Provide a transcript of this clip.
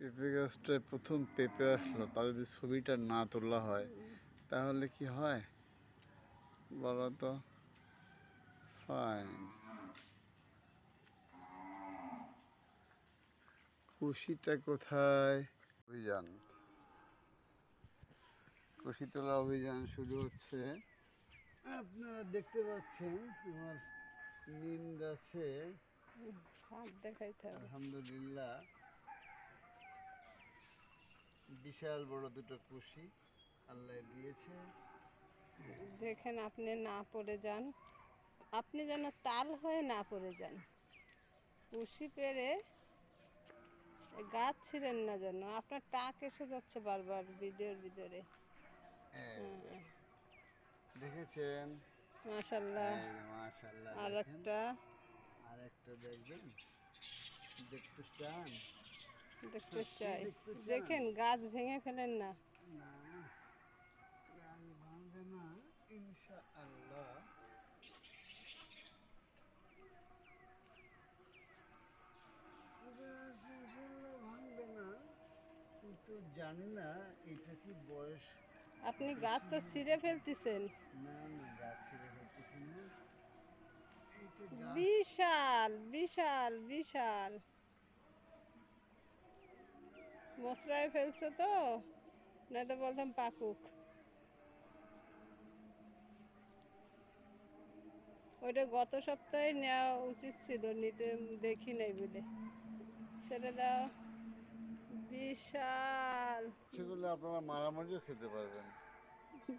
পেঁপে গাছটায় প্রথম পেঁপে আসলো তার যদি ছবিটা না তোলা হয় তাহলে কি হয়? বলো তো। ফাইন খুশিটা কোথায়? অভিযান। খুশি তোলা অভিযান শুরু হচ্ছে। আপনারা দেখতে পাচ্ছেন আমার নিম গাছে। হবে। আলহামদুলিল্লাহ। বিশাল বড় দুটো খুশি আল্লাহ দিয়েছে। দেখেন আপনি না পড়ে যান। আপনি যেন তাল হয়ে না পড়ে যান। কুশি পেরে গাছ ছিলেন না যেন। আপনার টাক এসে যাচ্ছে বারবার ভিডিওর ভিতরে। দেখেছেন? মাশাল্লাহ এই যে মাশাআল্লাহ আর দেখেন। একটা আর একটা দেখবেন? দেখতে চান? দেখতে চাই। দেখেন, গাছ ভেঙে ফেলেন না। আপনি গাছ তো ছিঁড়ে ফেলতেছেন। বিশাল বিশাল বিশাল। মশরায় ফেলছে তো? না তো বলতাম পাকুক। ওইটা গত সপ্তাহে নেওয়া উচিত ছিল, নিতে দেখি নাই বলে সেটা দাও। বিশাল। সেগুলো আপনারা মারামারিও খেতে পারবেন।